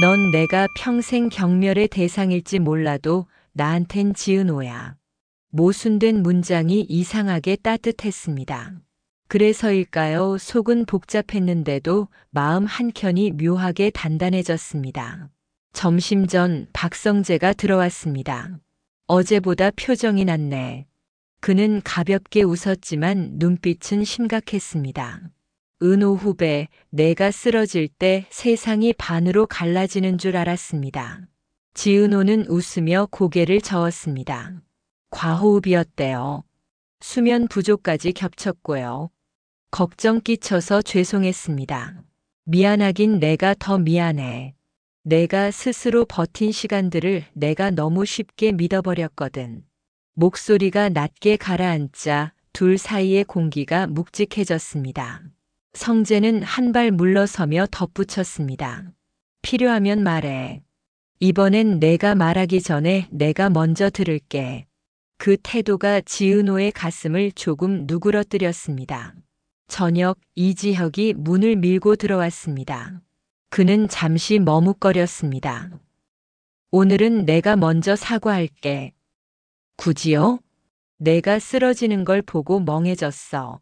넌 내가 평생 경멸의 대상일지 몰라도 나한텐 지은호야. 모순된 문장이 이상하게 따뜻했습니다. 그래서일까요? 속은 복잡했는데도 마음 한켠이 묘하게 단단해졌습니다. 점심 전 박성재가 들어왔습니다. 어제보다 표정이 낫네. 그는 가볍게 웃었지만 눈빛은 심각했습니다. 은호 후배, 내가 쓰러질 때 세상이 반으로 갈라지는 줄 알았습니다. 지은호는 웃으며 고개를 저었습니다. 과호흡이었대요. 수면 부족까지 겹쳤고요. 걱정 끼쳐서 죄송했습니다. 미안하긴 내가 더 미안해. 내가 스스로 버틴 시간들을 내가 너무 쉽게 믿어버렸거든. 목소리가 낮게 가라앉자 둘 사이의 공기가 묵직해졌습니다. 성재는 한 발 물러서며 덧붙였습니다. 필요하면 말해. 이번엔 내가 말하기 전에 내가 먼저 들을게. 그 태도가 지은호의 가슴을 조금 누그러뜨렸습니다. 저녁 이지혁이 문을 밀고 들어왔습니다. 그는 잠시 머뭇거렸습니다. 오늘은 내가 먼저 사과할게. 굳이요? 내가 쓰러지는 걸 보고 멍해졌어.